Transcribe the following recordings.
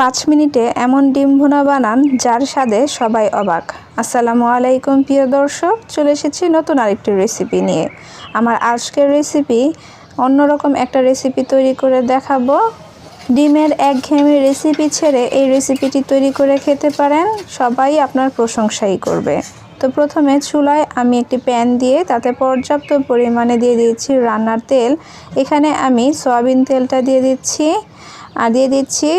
পাঁচ মিনিটে এমন ডিম ভুনা বানান যার স্বাদে সবাই অবাক। আসসালামু আলাইকুম, প্রিয় দর্শক, চলে এসেছি নতুন আরেকটি রেসিপি নিয়ে। আমার আজকের রেসিপি অন্যরকম একটা রেসিপি তৈরি করে দেখাবো। ডিমের একঘেয়েমি রেসিপি ছেড়ে এই রেসিপিটি তৈরি করে খেতে পারেন, সবাই আপনার প্রশংসাই করবে। তো প্রথমে চুলায় আমি একটি প্যান দিয়ে তাতে পর্যাপ্ত পরিমাণে দিয়ে দিচ্ছি রান্নার তেল। এখানে আমি সয়াবিন তেলটা দিয়ে দিচ্ছি। আর দিয়ে দিচ্ছি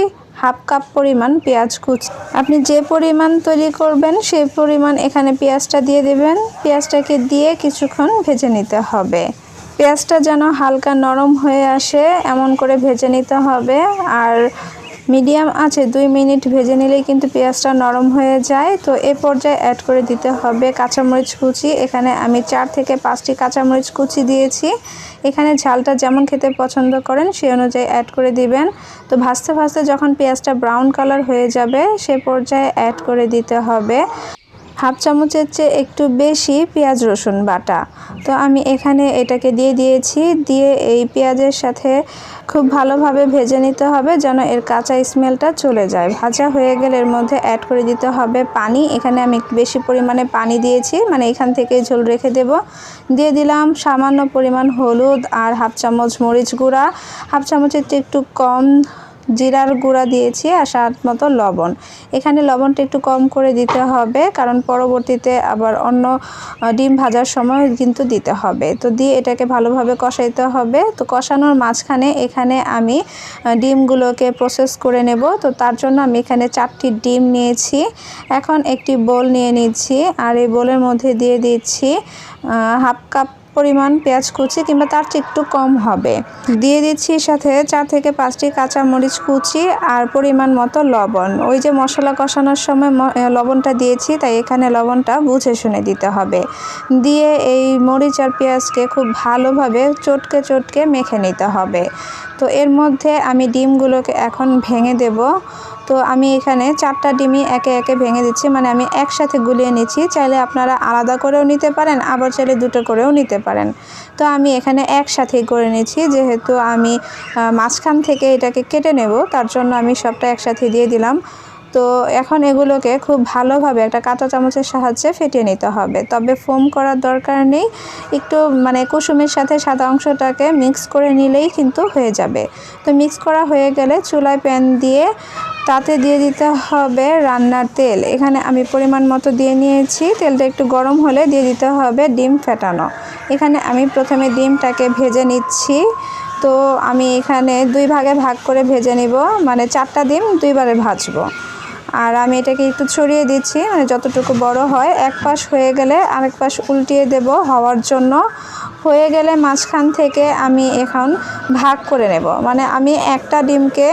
হাফ কাপ পরিমাণ পেঁয়াজ কুচি। আপনি যে পরিমাণ তৈরি করবেন, সেই পরিমাণ এখানে পেঁয়াজটা দিয়ে দেবেন। পেঁয়াজটাকে দিয়ে কিছুক্ষণ ভেজে নিতে হবে। পেঁয়াজটা যেন হালকা নরম হয়ে আসে, এমন করে ভেজে নিতে হবে। আর মিডিয়াম আছে, দুই মিনিট ভেজে নিলেই কিন্তু পেঁয়াজটা নরম হয়ে যায়। তো এ পর্যায়ে অ্যাড করে দিতে হবে কাঁচামরিচ কুচি। এখানে আমি চার থেকে পাঁচটি কাঁচামরিচ কুচি দিয়েছি। এখানে ঝালটা যেমন খেতে পছন্দ করেন, সেই অনুযায়ী অ্যাড করে দিবেন। তো ভাজতে ভাজতে যখন পেঁয়াজটা ব্রাউন কালার হয়ে যাবে, সে পর্যায়ে অ্যাড করে দিতে হবে। হাফ চামচের চেয়ে একটু বেশি পেঁয়াজ রসুন বাটা। তো আমি এখানে এটাকে দিয়ে দিয়েছি, দিয়ে এই পেঁয়াজের সাথে খুব ভালোভাবে ভেজে নিতে হবে যেন এর কাঁচা স্মেলটা চলে যায়। ভাজা হয়ে গেলে এর মধ্যে অ্যাড করে দিতে হবে পানি। এখানে আমি বেশি পরিমাণে পানি দিয়েছি মানে এখান থেকে ঝোল রেখে দেব। দিয়ে দিলাম সামান্য পরিমাণ হলুদ আর হাফ চামচ মরিচ গুঁড়া। হাফ চামচের একটু কম জিরার গুঁড়া দিয়েছি আর স্বাদ মতো লবণ। এখানে লবণটা একটু কম করে দিতে হবে, কারণ পরবর্তীতে আবার অন্য ডিম ভাজার সময় কিন্তু দিতে হবে। তো দিয়ে এটাকে ভালোভাবে কষাইতে হবে। তো কষানোর মাঝখানে এখানে আমি ডিমগুলোকে প্রসেস করে নেব। তো তার জন্য আমি এখানে চারটি ডিম নিয়েছি। এখন একটি বোল নিয়ে নিচ্ছি। আর এই বোলের মধ্যে দিয়ে দিচ্ছি হাফ কাপ পরিমাণ পেঁয়াজ কুচি কিংবা তার চেয়ে একটু কম হবে। দিয়ে দিচ্ছি সাথে চার থেকে পাঁচটি কাঁচা মরিচ কুচি আর পরিমাণ মতো লবণ। ওই যে মশলা কষানোর সময় লবণটা দিয়েছি, তাই এখানে লবণটা বুঝে শুনে দিতে হবে। দিয়ে এই মরিচ আর পেঁয়াজকে খুব ভালোভাবে চটকে চটকে মেখে নিতে হবে। তো এর মধ্যে আমি ডিমগুলোকে এখন ভেঙে দেব। তো আমি এখানে চারটা ডিমই একে একে ভেঙে দিচ্ছি। মানে আমি একসাথে গুলিয়ে নিচ্ছি। চাইলে আপনারা আলাদা করেও নিতে পারেন, আবার চাইলে দুটো করেও নিতে পারেন। তো আমি এখানে একসাথেই করে নিচ্ছি। যেহেতু আমি মাঝখান থেকে এটাকে কেটে নেব, তার জন্য আমি সবটা একসাথে দিয়ে দিলাম। তো এখন এগুলোকে খুব ভালোভাবে একটা কাঁচা চামচের সাহায্যে ফেটিয়ে নিতে হবে। তবে ফোম করার দরকার নেই। একটু মানে কুসুমের সাথে সাদা অংশটাকে মিক্স করে নিলেই কিন্তু হয়ে যাবে। তো মিক্স করা হয়ে গেলে চুলায় প্যান দিয়ে তাতে দিয়ে দিতে হবে রান্নার তেল। এখানে আমি পরিমাণ মতো দিয়ে নিয়েছি। তেলটা একটু গরম হলে দিয়ে দিতে হবে ডিম ফেটানো। এখানে আমি প্রথমে ডিমটাকে ভেজে নিচ্ছি। তো আমি এখানে দুই ভাগে ভাগ করে ভেজে নিব। মানে চারটা ডিম দুইবারে ভাজবো। আর আমি এটাকে একটু ছড়িয়ে দিচ্ছি। মানে যতটুকু বড় হয়, এক পাশ হয়ে গেলে আরেক পাশ উল্টিয়ে দেব হওয়ার জন্য। হয়ে গেলে মাঝখান থেকে আমি এখন ভাগ করে নেব। মানে আমি একটা ডিমকে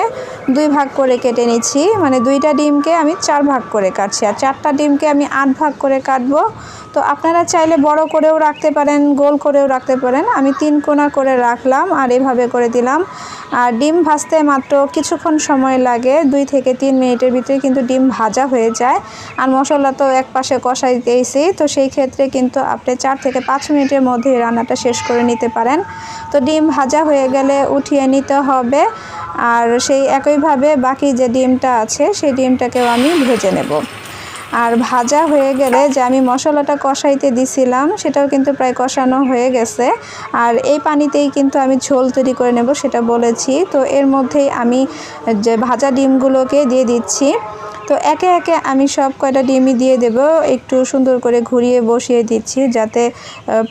দুই ভাগ করে কেটে নিচ্ছি। মানে দুইটা ডিমকে আমি চার ভাগ করে কাটছি। আর চারটা ডিমকে আমি আট ভাগ করে কাটবো। তো আপনারা চাইলে বড় করেও রাখতে পারেন, গোল করেও রাখতে পারেন। আমি তিন কোনা করে রাখলাম আর এভাবে করে দিলাম। আর ডিম ভাজতে মাত্র কিছুক্ষণ সময় লাগে। দুই থেকে তিন মিনিটের ভিতরে কিন্তু ডিম ভাজা হয়ে যায়। আর মশলা তো এক পাশে কষাই দিয়েছি। তো সেই ক্ষেত্রে কিন্তু আপনি চার থেকে পাঁচ মিনিটের মধ্যে রান্নাটা শেষ করে নিতে পারেন। তো ডিম ভাজা হয়ে গেলে উঠিয়ে নিতে হবে। আর সেই একইভাবে বাকি যে ডিমটা আছে, সেই ডিমটাকেও আমি ভেজে নেব। আর ভাজা হয়ে গেলে যে আমি মশলাটা কষাইতে দিছিলাম, সেটাও কিন্তু প্রায় কষানো হয়ে গেছে। আর এই পানিতেই কিন্তু আমি ঝোল তৈরি করে নেব, সেটা বলেছি। তো এর মধ্যেই আমি যে ভাজা ডিমগুলোকে দিয়ে দিচ্ছি তো একে একে আমি সব কয়টা ডিমই দিয়ে দেব, একটু সুন্দর করে ঘুরিয়ে বসিয়ে দিচ্ছি যাতে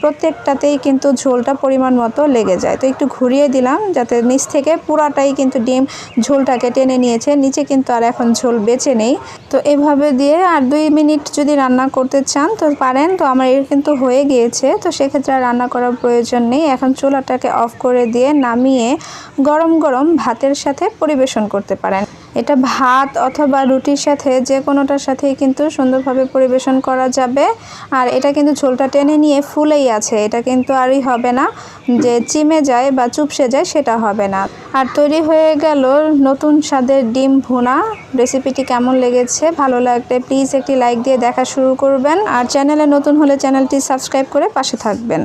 প্রত্যেকটাতেই কিন্তু ঝোলটা পরিমাণ মতো লেগে যায়। তো একটু ঘুরিয়ে দিলাম যাতে নিচ থেকে পুরাটাই কিন্তু ডিম ঝোলটাকে টেনে নিয়েছে, নিচে কিন্তু আর এখন ঝোল বেঁচে নেই। তো এভাবে দিয়ে আর দুই মিনিট যদি রান্না করতে চান তো পারেন, তো আমার এর কিন্তু হয়ে গিয়েছে। তো সেক্ষেত্রে আর রান্না করার প্রয়োজন নেই। এখন চুলাটাকে অফ করে দিয়ে নামিয়ে গরম গরম ভাতের সাথে পরিবেশন করতে পারেন। এটা ভাত অথবা রুটির সাথে যে কোনোটার সাথেই কিন্তু সুন্দরভাবে পরিবেশন করা যাবে। আর এটা কিন্তু ঝোলটা টেনে নিয়ে ফুলেই আছে। এটা কিন্তু আরই হবে না। যে চিমে যায় বা চুপসে যায় সেটা হবে না। আর তৈরি হয়ে গেল নতুন স্বাদের ডিম ভুনা। রেসিপিটি কেমন লেগেছে, ভালো লাগলে প্লিজ একটি লাইক দিয়ে দেখা শুরু করবেন। আর চ্যানেলে নতুন হলে চ্যানেলটি সাবস্ক্রাইব করে পাশে থাকবেন।